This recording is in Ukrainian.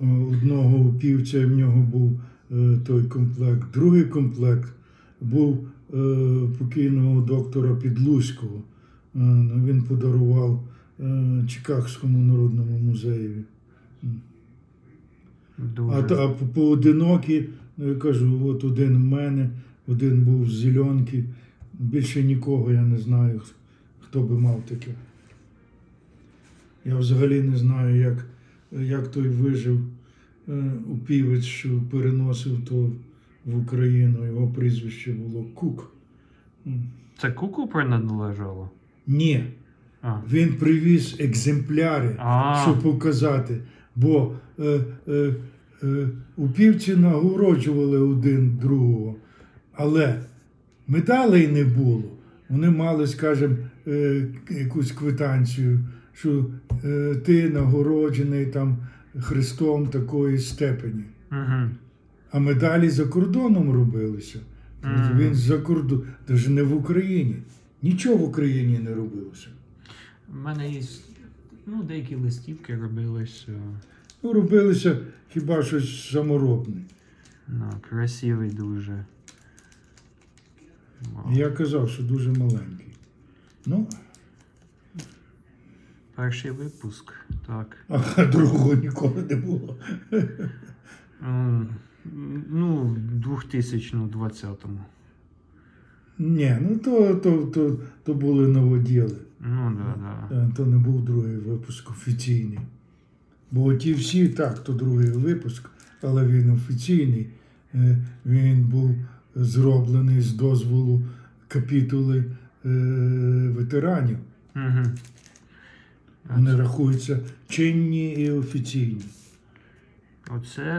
одного упівця, в нього був е, той комплект. Другий комплект був е, покійного доктора Підлузького. Е, ну, він подарував Чикагському народному. Дуже. А, а поодинокі, ну я кажу, от один в мене, один був з зеленки. Більше нікого я не знаю, хто би мав таке. Я взагалі не знаю, як, як той вижив е, упівець, що переносив то в Україну. Його прізвище було Кук. Це куку принадлежало? Ні, А. він привіз екземпляри. А. щоб показати. Бо е, е, е, упівці нагороджували один другого, але медалей не було. Вони мали, скажімо, е, якусь квитанцію, що е, ти нагороджений там Христом такої степені. Угу. А медалі за кордоном робилися. Мгм. Він за кордон, навіть не в Україні. Нічого в Україні не робилося. У мене є ну, деякі листівки робились. е, Ну, робилося хіба щось саморобне. Ну, красивий дуже. Вау. Я казав, що дуже маленький. Ну, Перший випуск. Так. а другого ніколи не було. Ну, в 2020-му. Ні, ну то, то, то, то були новоділи. Ну, да, да. Е, То не був другий випуск офіційний. Бо ті всі, так, то другий випуск, але він офіційний. Е, Він був зроблений з дозволу капітули е, ветеранів. Угу. Вони рахуються чинні і офіційні. Оце